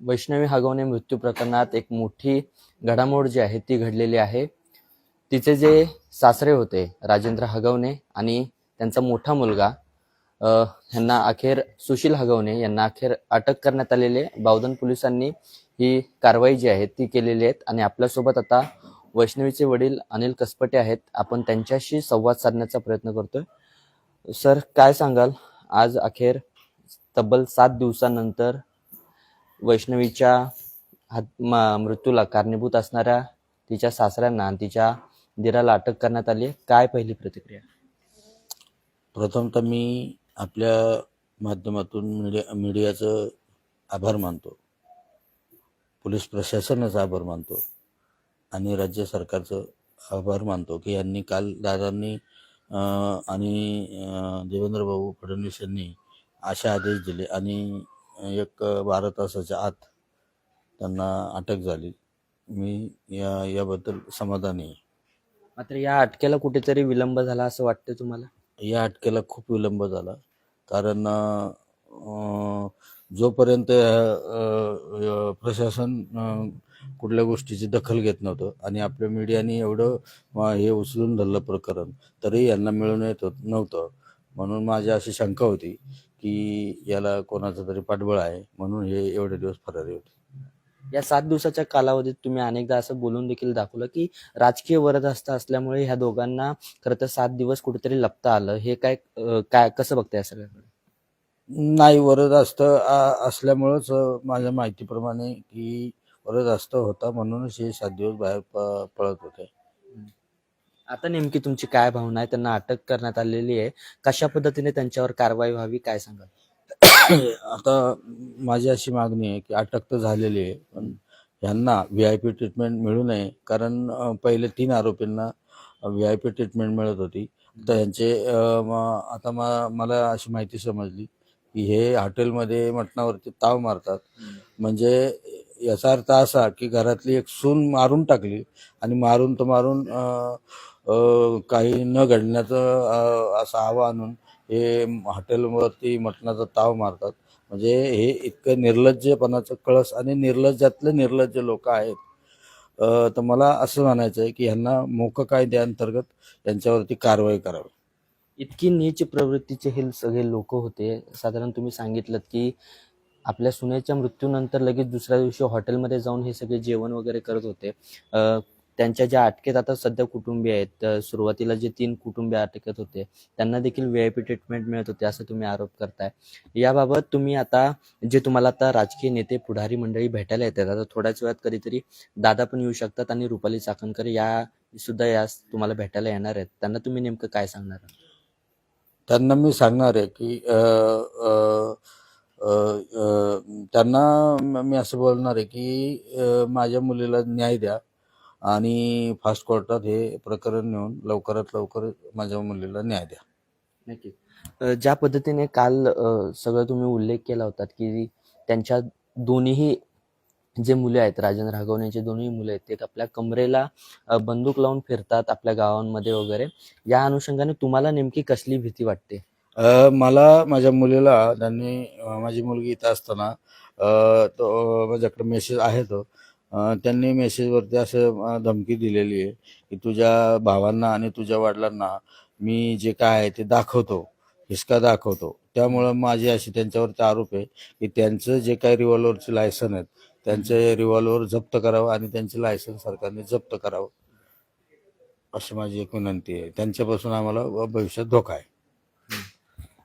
वैष्णवी हगवणे मृत्यू प्रकरणात एक मोठी घडामोड जी आहे ती घडलेली आहे. तिचे जे सासरे होते राजेंद्र हगवणे आणि त्यांचा मोठा मुलगा यांना ह्यांना अखेर सुशील हगवणे यांना अखेर अटक करण्यात आलेली आहे. बावधन पोलिसांनी ही कारवाई जी आहे ती केलेली आहे आणि आपल्यासोबत आता वैष्णवीचे वडील अनिल कसपटे आहेत. आपण त्यांच्याशी संवाद साधण्याचा प्रयत्न करतोय. सर काय सांगाल? आज अखेर तब्बल सात दिवसानंतर वैष्णवीच्या हात मृत्यूला कारणीभूत असणाऱ्या तिच्या सासऱ्यांना आणि तिच्या दिराला अटक करण्यात आली आहे. काय पहिली प्रतिक्रिया? प्रथमतः मी आपल्या माध्यमातून मीडिया मीडियाचं आभार मानतो. पोलीस प्रशासनाचा आभार मानतो. आणि राज्य सरकारचं आभार मानतो की यांनी काल दादांनी आणि देवेंद्र भाऊ फडणवीस यांनी असे आदेश दिले. आणि एक बारा तासाच्या आत त्यांना अटक झाली. मी या याबद्दल समाधानी आहे. मात्र या अटकेला कुठेतरी विलंब झाला असं वाटतं तुम्हाला? या अटकेला खूप विलंब झाला. कारण अं, जोपर्यंत अं, प्रशासन अं, कुठल्या गोष्टीची दखल घेत नव्हतं आणि आपल्या मीडियाने एवढं अं, हे उचलून धरलं प्रकरण तरी यांना मिळून येत होत- नव्हतं. म्हणून माझी अशी शंका होती की याला कोणाचं तरी पाठबळ आहे म्हणून हे एवढे दिवस फरारी होते. या सात दिवसाच्या कालावधीत तुम्ही अनेकदा असं बोलून देखील दाखवलं की राजकीय वरदहस्त असल्यामुळे ह्या दोघांना खरं तर सात दिवस कुठेतरी लपता आलं. हे काय अं, काय कसं बघताय सगळ्याकडे? नाही वरद असत असल्यामुळंच माझ्या माहितीप्रमाणे की वरद असत होता म्हणूनच हे सात दिवस बाहेर प- पळत होते. आता नेमकी तुमची काय भावना आहे? त्यांना अटक करण्यात आलेली आहे. कशा पद्धतीने त्यांच्यावर कारवाई व्हावी काय सांगाल? आता माझी अशी मागणी आहे की अटक तर झालेली आहे पण ह्यांना व्ही आय पी ट्रीटमेंट मिळू नये. कारण पहिले तीन आरोपींना व्ही आय पी ट्रीटमेंट मिळत होती. तर ह्यांचे आता मा- मला अशी माहिती समजली की हे हॉटेलमध्ये मटणावरती ताव मारतात. म्हणजे याचा अर्थ असा की घरातली एक सून मारून टाकली आणि मारून तर मारून काही न घडण्याचं असं हवं आणून हे हॉटेलवरती मटणाचा ताव मारतात. म्हणजे हे इतकं निर्लज्जपणाचं कळस आणि निर्लज्जातले निर्लज्ज लोक आहेत. तर मला असं म्हणायचं आहे की ह्यांना मोक कायद्याअंतर्गत यांच्यावरती कारवाई करावी. इतकी नीच प्रवृत्तीचे हे सगळे लोक होते. साधारण तुम्ही सांगितलं की आपल्या सुनेच्या मृत्यूनंतर लगेच दुसऱ्या दिवशी हॉटेलमध्ये जाऊन हे सगळे जेवण वगैरे करत होते. त्यांच्या ज्या अटकेत आता सध्या कुटुंबीय आहेत सुरुवातीला जे तीन कुटुंबीय अटकेत होते त्यांना देखील व्ही आय पी ट्रीटमेंट मिळत होते असं तुम्ही आरोप करताय. याबाबत तुम्ही आता जे तुम्हाला आता राजकीय नेते पुढारी मंडळी भेटायला येतात आता थोड्याच वेळात कधीतरी दादा पण येऊ शकतात आणि रुपाली चाकणकर या सुद्धा यास तुम्हाला भेटायला येणार आहेत. त्यांना तुम्ही नेमकं काय सांगणार त्यांना मी सांगणार आहे की त्यांना मी असं बोलणार आहे की माझ्या मुलीला न्याय द्या. आणि फास्ट कोर्टात हे प्रकरण नेऊन लवकरात लवकर माझ्या मुलीला न्याय द्या. नक्कीच अ, ज्या पद्धतीने काल अ, सगळं तुम्ही उल्लेख केला होता की त्यांच्या दोन्हीही जे मुले आहेत राजेंद्र राघवनेचे दोन्ही मुले आहेत ते आपल्या कमरेला अ, बंदूक लावून फिरतात आपल्या गावांमध्ये वगैरे. या अनुषंगाने तुम्हाला नेमकी कसली भीती वाटते? अ, मला माझ्या मुलीला त्यांनी अ, माझी मुलगी इथं असताना अ, तो माझ्याकडे मेसेज आहे तो. त्यांनी मेसेजवरती असं धमकी दिलेली आहे की तुझ्या भावांना आणि तुझ्या वडिलांना मी जे काय आहे ते दाखवतो हिसका दाखवतो. त्यामुळं माझी असे त्यांच्यावरती आरोप आहे की त्यांचं जे काही रिव्हॉल्वरचे लायसन आहेत त्यांचे रिव्हॉल्वर जप्त करावं आणि त्यांचे लायसन सरकारने जप्त करावं. अशी माझी एक विनंती आहे. त्यांच्यापासून आम्हाला भविष्यात धोका आहे.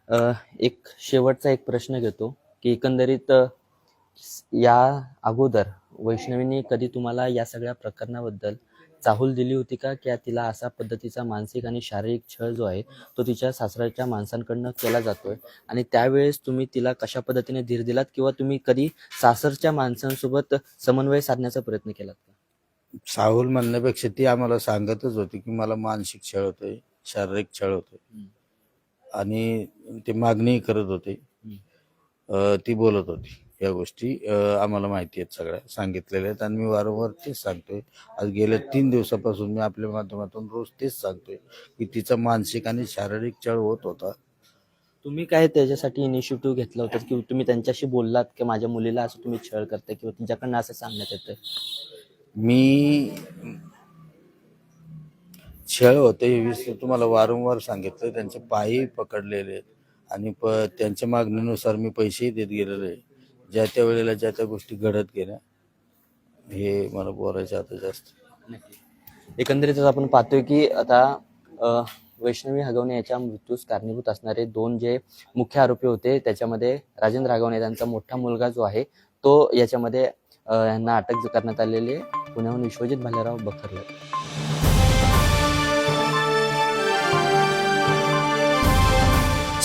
अ, एक शेवटचा एक प्रश्न घेतो की एकंदरीत अ, या अगोदर वैष्णवीने कधी तुम्हाला या सगळ्या प्रकरणाबद्दल चाहूल दिली होती का? की तिला असा पद्धतीचा मानसिक आणि शारीरिक छळ जो आहे तो तिच्या सासऱ्याच्या माणसांकडनं केला जातोय? आणि त्यावेळेस तुम्ही तिला कशा पद्धतीने धीर दिलात किंवा तुम्ही कधी सासरच्या माणसांसोबत समन्वय साधण्याचा प्रयत्न केलात का? साहूल म्हणण्यापेक्षा ती आम्हाला सांगतच होती की मला मानसिक छळ होतोय शारीरिक छळ होतोय. आणि ते मागणी करत होते. ती बोलत होती. या गोष्टी आम्हाला माहिती आहेत सगळ्या सांगितलेल्या आहेत. आणि मी वारंवार तेच सांगतोय. आज गेल्या तीन दिवसापासून मी आपल्या माध्यमातून रोज तेच सांगतोय की तिचा मानसिक आणि शारीरिक छळ होत होता. तुम्ही काय त्याच्यासाठी इनिशिएटिव्ह घेतलं होतं की तुम्ही त्यांच्याशी बोललात की माझ्या मुलीला असं तुम्ही छळ करताय किंवा तिच्याकडनं असं सांगण्यात येतंय? मी छळ होते हे विषय तुम्हाला वारंवार सांगितलं त्यांचे पायही पकडलेले आणि प त्यांच्या मागणीनुसार मी पैसेही देत गेलेलो आहे. ज्या त्या वेळेला ज्या त्या गोष्टी घडत गेल्या हे मला बोलायचं आता जास्त. एकंदरीतच आपण पाहतोय की आता अ, वैष्णवी हगवणे याच्या मृत्यूस कारणीभूत असणारे दोन जे मुख्य आरोपी होते त्याच्यामध्ये राजेंद्र हगवणे त्यांचा मोठा मुलगा जो आहे तो याच्यामध्ये अ, यांना अटक करण्यात आलेली आहे. पुण्याहून विश्वजित भालेराव बखरले.